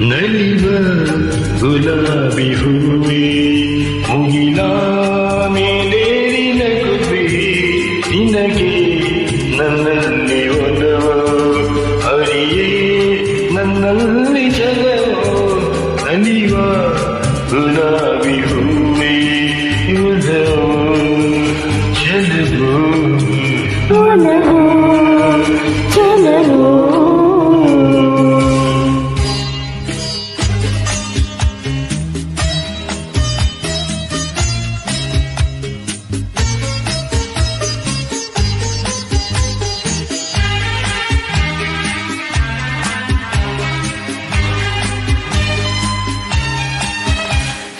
ನಲಿವ ಗುಲಾಬಿ ಹೂವೆ, ಮುಗಿಲ ಮೇಲೇರಿನ ನಿನಗೆ ನನ್ನಲ್ಲಿ ಒಲವ. ಅರಿಯೇ ನನ್ನಲ್ಲಿ ಜಲವ ನಲಿವ ಗುಲಾಬಿ ಹೂವೆ ಉದವ ಚೆಲುವು ಚಲವೋ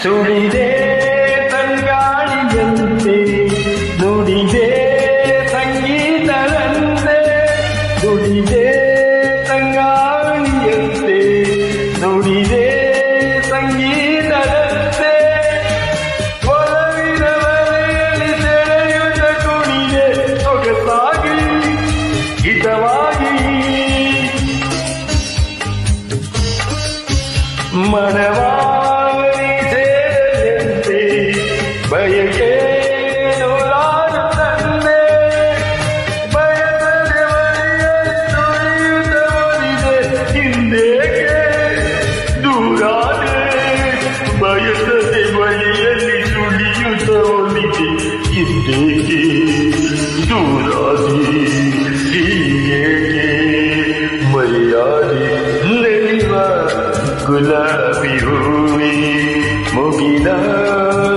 ಸುಳಿದೆ ತಂಗಾಳಿಯಂತೆ ನುಡಿದೆ ಸಂಗೀತದಂತೆ ನುಡಿದೆ ತಂಗಾಳಿಯಂತೆ ನುಡಿದೆ ಸಂಗೀತದಂತೆ ಒಲವಿನ ಮನೆಯಲ್ಲಿ ಸೆಳೆಯುತ್ತ ಕುಣಿದೆ ಸೊಗಸಾಗಿ, ಹಿತವಾಗಿ. ಮನವಾಗಲಿ ಬಯಕೆ ನೂರಾರು ತಂದೆ ಬಯಸದೆ ಮನೆಯಲ್ಲಿ ನುಡಿಯುತ್ತ ಒಲಿದೆ ಹಿಂದೇಕೆ ದೂರಾದೆ ಬಯಸದೆ ಬಳಿಯಲ್ಲಿ ಸುಳಿಯುತ್ತ ಒಲಿದೆ ಹಿಂದೇಕೆ ದೂರಾದೆ ಹೀಗೇಕೆ ಮರ್ಯಾದೆ ನೆನೆಯುವ ಗುಲಾಬಿ ಹೂವೇ ಮುಗಿದ ಮೇಲೇರಿದ ಕೊಬೆ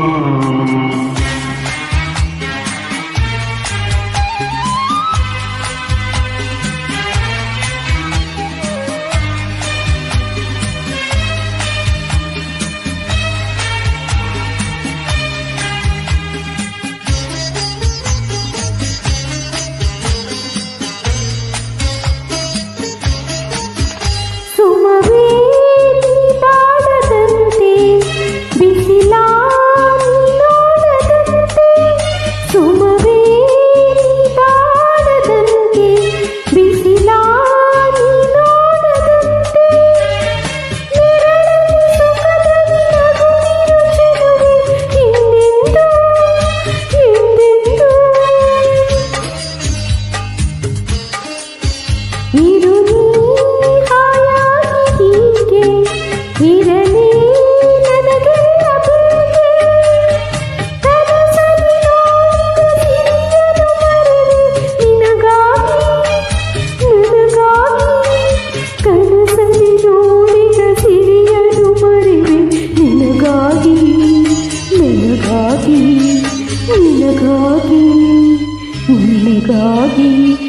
Cỡ.